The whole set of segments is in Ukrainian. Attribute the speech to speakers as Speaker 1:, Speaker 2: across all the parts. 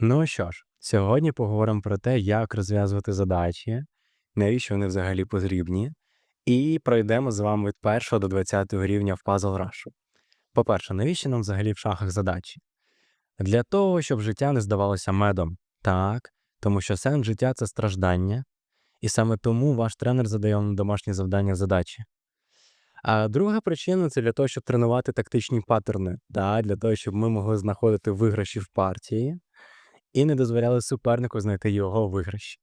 Speaker 1: Ну що ж, сьогодні поговоримо про те, як розв'язувати задачі, навіщо вони взагалі потрібні, і пройдемо з вами від 1 до 20 рівня в Puzzle Rush. По-перше, навіщо нам взагалі в шахах задачі? Для того, щоб життя не здавалося медом. Так, тому що сенс життя це страждання, і саме тому ваш тренер задає вам домашні завдання задачі. А друга причина це для того, щоб тренувати тактичні паттерни, да, для того, щоб ми могли знаходити виграші в партії і не дозволяли супернику знайти його виграші.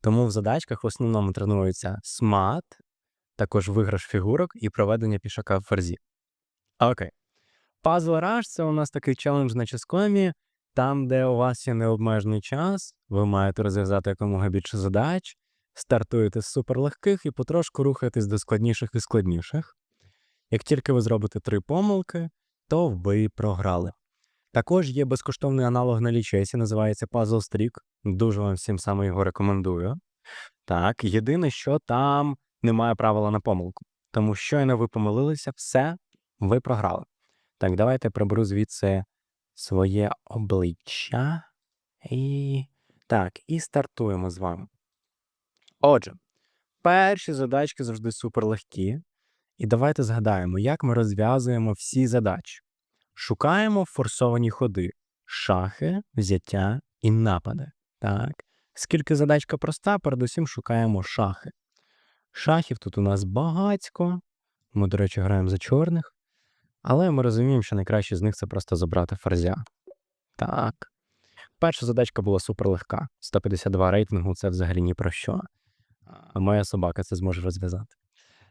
Speaker 1: Тому в задачках в основному тренується смат, також виграш фігурок і проведення пішака в ферзі. Окей. Puzzle Rush – це у нас такий челендж на ческомі, там, де у вас є необмежений час, ви маєте розв'язати якомога більше задач, стартуєте з суперлегких і потрошку рухаєтесь до складніших і складніших. Як тільки ви зробите три помилки, то ви програли. Також є безкоштовний аналог на лічесі, називається Puzzle Streak. Дуже вам всім саме його рекомендую. Так, єдине, що там немає правила на помилку. Тому щойно ви помилилися, все, ви програли. Так, давайте приберу звідси своє обличчя. І так, і стартуємо з вами. Отже, перші задачки завжди суперлегкі. І давайте згадаємо, як ми розв'язуємо всі задачі. Шукаємо форсовані ходи, шахи, взяття і напади. Так. Скільки задачка проста, передусім шукаємо шахи. Шахів тут у нас багацько. Ми, до речі, граємо за чорних. Але ми розуміємо, що найкраще з них це просто забрати ферзя. Так. Перша задачка була суперлегка. 152 рейтингу це взагалі ні про що. А моя собака це зможе розв'язати.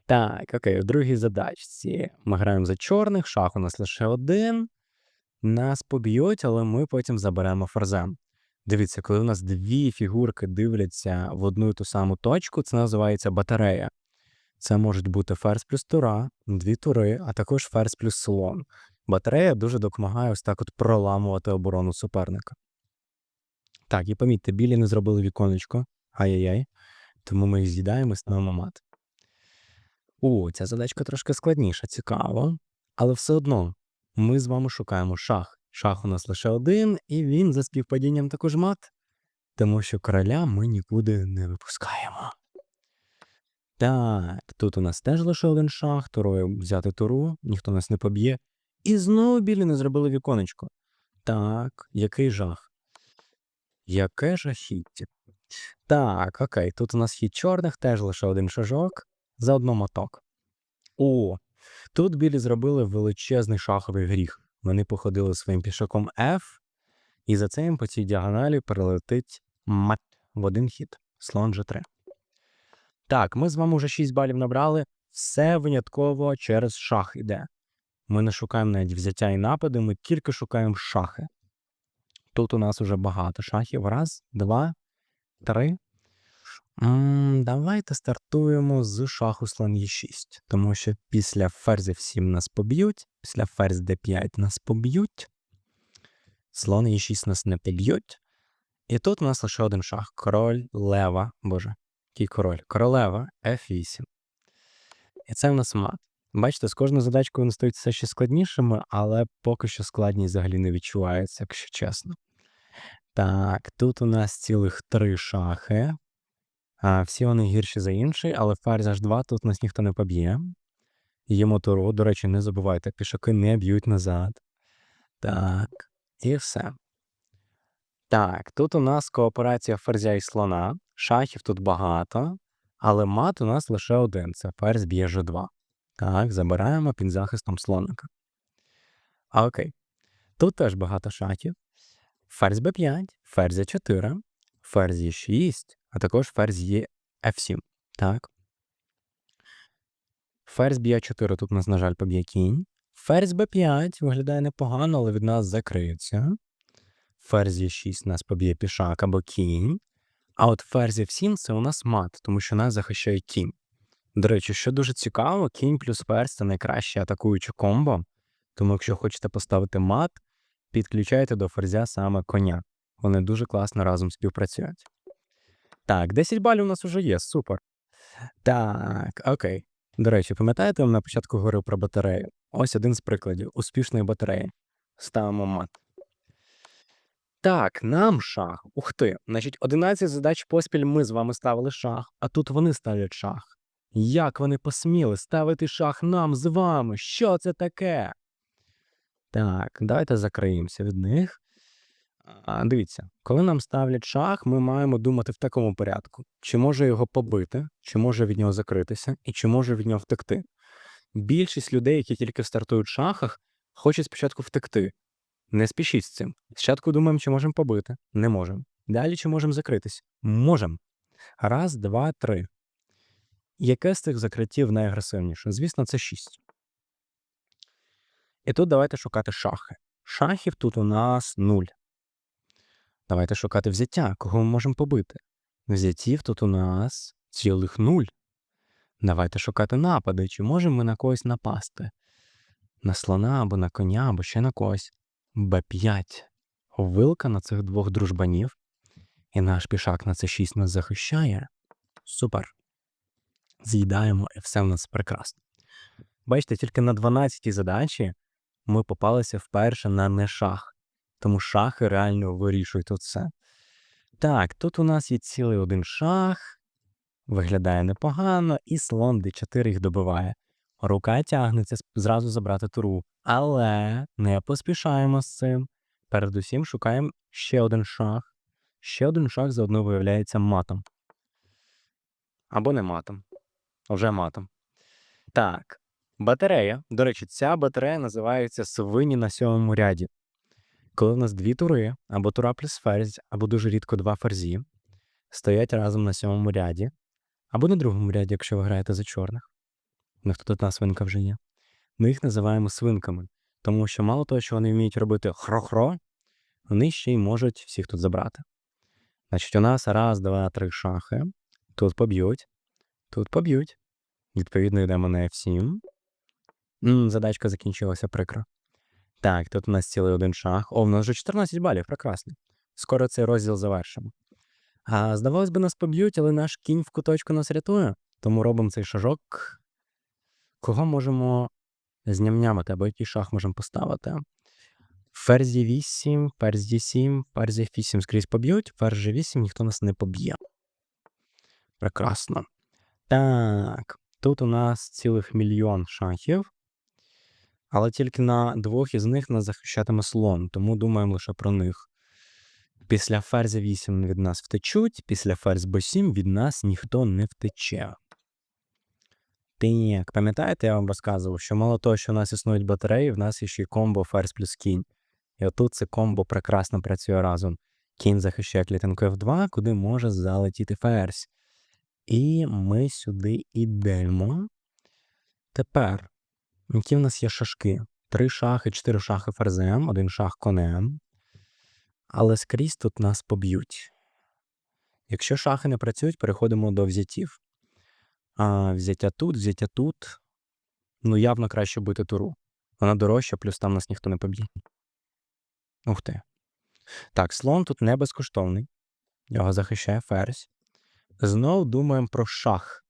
Speaker 1: Так, окей, у другій задачці ми граємо за чорних, шах у нас лише один. Нас поб'ють, але ми потім заберемо ферзем. Дивіться, коли у нас дві фігурки дивляться в одну і ту саму точку, це називається батарея. Це можуть бути ферзь плюс тура, дві тури, а також ферзь плюс слон. Батарея дуже допомагає ось так от проламувати оборону суперника. Так, і помітьте, білі не зробили віконечко. Ай-яй-яй. Тому ми їх з'їдаємо і ставимо мат. О, ця задачка трошки складніша, цікаво. Але все одно ми з вами шукаємо шах. Шах у нас лише один, і він за співпадінням також мат. Тому що короля ми нікуди не випускаємо. Так, тут у нас теж лише один шах, турою взяти туру, ніхто нас не поб'є. І знову білі не зробили віконечко. Так, який жах? Яке жахіття? Так, окей, тут у нас хід чорних, теж лише один шажок за одно моток. О, тут білі зробили величезний шаховий гріх. Вони походили своїм пішаком F, і за це їм по цій діагоналі перелетить мат в один хід. Слон G3. Так, ми з вами вже 6 балів набрали. Все винятково через шах іде. Ми не шукаємо навіть взяття і напади, ми тільки шукаємо шахи. Тут у нас уже багато шахів. Раз, два, три. Давайте стартуємо з шаху слон Е6, тому що після ферзів 7 нас поб'ють, після ферзь d5 нас поб'ють, слон Е6 нас не поб'ють. І тут у нас лише один шах. Король лева. Боже, який король? Королева F8. І це в нас мат. Бачите, з кожною задачкою вони стають все ще складнішими, але поки що складність взагалі не відчувається, якщо чесно. Так, тут у нас цілих три шахи. А, Всі вони гірші за інший, але ферзь H2 тут нас ніхто не поб'є. Їмо туру, до речі, не забувайте, пішаки не б'ють назад. Так, і все. Так, тут у нас кооперація ферзя і слона. Шахів тут багато, але мат у нас лише один це ферзь б'є G2. Так, забираємо під захистом слоника. А, окей. Тут теж багато шахів. Ферзь b5, ферзь e4, ферзь e6, а також ферзь є F7. Так. Ферзь б'є 4 тут у нас, на жаль, поб'є кінь. Ферзь b5 виглядає непогано, але від нас закриється. Ферзь Е6 нас поб'є пішак або кінь. А от ферзь F7 це у нас мат, тому що нас захищає кінь. До речі, що дуже цікаво, кінь плюс ферзь це найкраще атакуюче комбо. Тому, якщо хочете поставити мат, підключайте до ферзя саме коня. Вони дуже класно разом співпрацюють. Так, 10 балів у нас вже є, супер. Так, окей. До речі, пам'ятаєте, я на початку говорив про батарею? Ось один з прикладів успішної батареї. Ставимо мат. Так, нам шах. Ух ти. Значить, 11 задач поспіль ми з вами ставили шах, а тут вони ставлять шах. Як вони посміли ставити шах нам з вами? Що це таке? Так, давайте закриємося від них. Дивіться, коли нам ставлять шах, ми маємо думати в такому порядку: чи може його побити, чи може від нього закритися, і чи може від нього втекти. Більшість людей, які тільки стартують в шахах, хочуть спочатку втекти. Не спішіть з цим. Спочатку думаємо, чи можемо побити. Не можемо. Далі чи можемо закритись? Можемо. Раз, два, три. Яке з цих закриттів найагресивніше? Звісно, це шість. І тут давайте шукати шахи. Шахів тут у нас нуль. Давайте шукати взяття, кого ми можемо побити. Взяттів тут у нас цілих нуль. Давайте шукати напади, чи можемо ми на когось напасти. На слона або на коня, або ще на когось. Б5. Вилка на цих двох дружбанів. І наш пішак на це 6 нас захищає. Супер. З'їдаємо, і все в нас прекрасно. Бачите, тільки на 12-й задачі ми попалися вперше на не шах. Тому шахи реально вирішують все. Так, тут у нас є цілий один шах. Виглядає непогано, і слон d4 їх добиває. Рука тягнеться зразу забрати туру. Але не поспішаємо з цим. Передусім шукаємо ще один шах. Ще один шах заодно виявляється матом. Або не матом. Вже матом. Так. Батарея. До речі, ця батарея називається свині на сьомому ряді. Коли в нас дві тури, або тура плюс ферзь, або дуже рідко два ферзі, стоять разом на сьомому ряді, або на другому ряді, якщо ви граєте за чорних. Ну, хто тут одна свинка вже є. Ми їх називаємо свинками, тому що мало того, що вони вміють робити хро-хро, вони ще й можуть всіх тут забрати. Значить, у нас раз, два, три шахи. Тут поб'ють, тут поб'ють. Відповідно, йдемо на F7. М, задачка закінчилася прикро. Так, тут у нас цілий один шах. О, в нас вже 14 балів, прекрасно. Скоро цей розділ завершимо. А здавалось би, нас поб'ють, але наш кінь в куточку нас рятує. Тому робимо цей шажок. Кого можемо знямнямити, або який шах можемо поставити? Ферзь 8, ферзь d7, ферзь f8 скрізь поб'ють, ферзь g8 ніхто нас не поб'є. Прекрасно. Так, тут у нас цілих мільйон шахів. Але тільки на двох із них нас захищатиме слон, тому думаємо лише про них. Після ферзя 8 від нас втечуть, після ферзь b7 від нас ніхто не втече. Так, пам'ятаєте, я вам розказував, що мало того, що у нас існують батареї, в нас є ще й комбо ферзь плюс кінь. І отут це комбо прекрасно працює разом. Кінь захищає клітинку F2, куди може залетіти ферзь. І ми сюди йдемо. Тепер, які в нас є шашки? Три шахи, чотири шахи ферзем, один шах конем. Але скрізь тут нас поб'ють. Якщо шахи не працюють, переходимо до взяттів. А взяття тут, взяття тут. Ну, явно краще бити туру. Вона дорожча, плюс там нас ніхто не поб'є. Ух ти. Так, слон тут не безкоштовний. Його захищає ферзь. Знов думаємо про шах.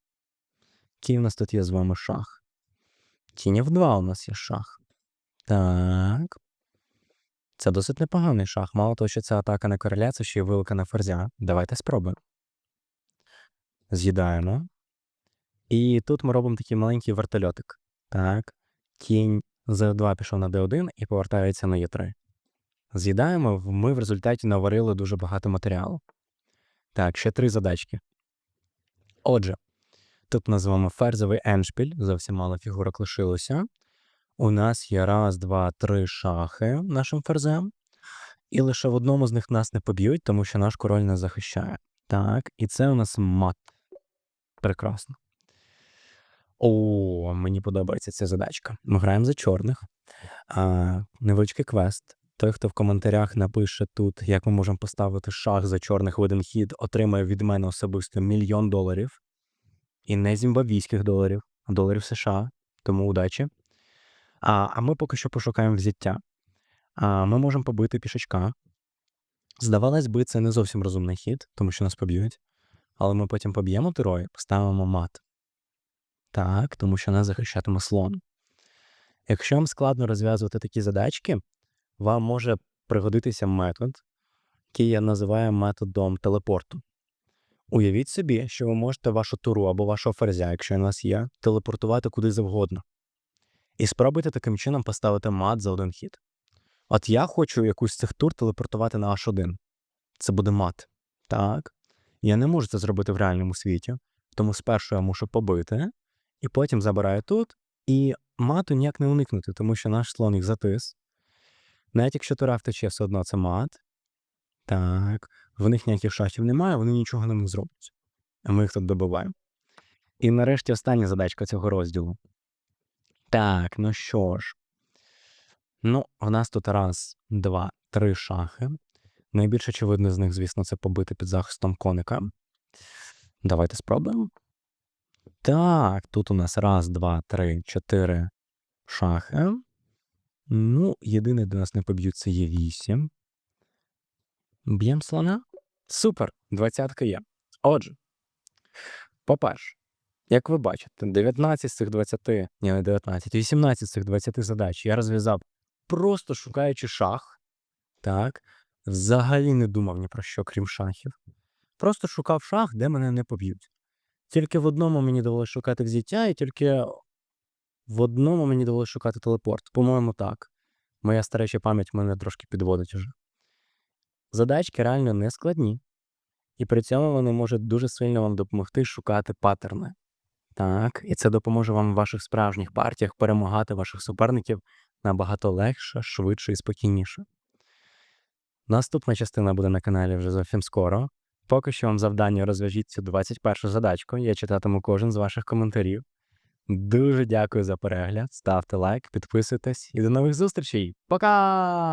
Speaker 1: Який в нас тут є з вами шах? Кінь в 2 у нас є шах. Так. Це досить непоганий шах. Мало того, що це атака на короля, це ще й вилка на ферзя. Давайте спробуємо. З'їдаємо. І тут ми робимо такий маленький вертольотик. Так. Кінь з F2 пішов на D1 і повертається на Е3. З'їдаємо, ми в результаті наварили дуже багато матеріалу. Так, ще три задачки. Отже, тут називаємо ферзовий еншпіль, зовсім мало фігурок лишилося. У нас є раз, два, три шахи нашим ферзем. І лише в одному з них нас не поб'ють, тому що наш король нас захищає. Так, і це у нас мат. Прекрасно. О, мені подобається ця задачка. Ми граємо за чорних. А, невеличкий квест. Той, хто в коментарях напише тут, як ми можемо поставити шах за чорних в один хід, отримає від мене особисто мільйон доларів. І не зімбабвійських доларів, а доларів США. Тому удачі. А, а ми поки що пошукаємо взяття. А, ми можемо побити пішачка. Здавалось би, це не зовсім розумний хід, тому що нас поб'ють. Але ми потім поб'ємо турою, поставимо мат. Так, тому що нас захищатиме слон. Якщо вам складно розв'язувати такі задачки, вам може пригодитися метод, який я називаю методом телепорту. Уявіть собі, що ви можете вашу туру або вашого ферзя, якщо він у вас є, телепортувати куди завгодно. І спробуйте таким чином поставити мат за один хід. От я хочу якусь з цих тур телепортувати на H1. Це буде мат. Так. Я не можу це зробити в реальному світі, тому спершу я мушу побити, і потім забираю тут. І мату ніяк не уникнути, тому що наш слон їх затис. Навіть якщо тура втече, все одно це мат. Так. В них ніяких шахів немає, вони нічого не зроблять. А ми їх тут добиваємо. І нарешті остання задачка цього розділу. Так, ну що ж. Ну, в нас тут раз, два, три шахи. Найбільш очевидний з них, звісно, це побити під захистом коника. Давайте спробуємо. Так, тут у нас раз, два, три, чотири шахи. Ну, єдине, де нас не поб'ють, це є 8. Б'ємо слона. Супер! Двадцятка є. Отже, по-перше, як ви бачите, 19 з цих 20, ні, не 19, 18 з цих 20 задач я розв'язав просто шукаючи шах. Так. Взагалі не думав ні про що, крім шахів. Просто шукав шах, де мене не поб'ють. Тільки в одному мені довелося шукати взяття, і тільки в одному мені довелося шукати телепорт. По-моєму, так. Моя стареча пам'ять мене трошки підводить уже. Задачки реально не складні, і при цьому вони можуть дуже сильно вам допомогти шукати паттерни. Так, і це допоможе вам в ваших справжніх партіях перемагати ваших суперників набагато легше, швидше і спокійніше. Наступна частина буде на каналі вже зовсім скоро. Поки що вам завдання розв'яжіть цю 21 задачку. Я читатиму кожен з ваших коментарів. Дуже дякую за перегляд. Ставте лайк, підписуйтесь і до нових зустрічей. Пока!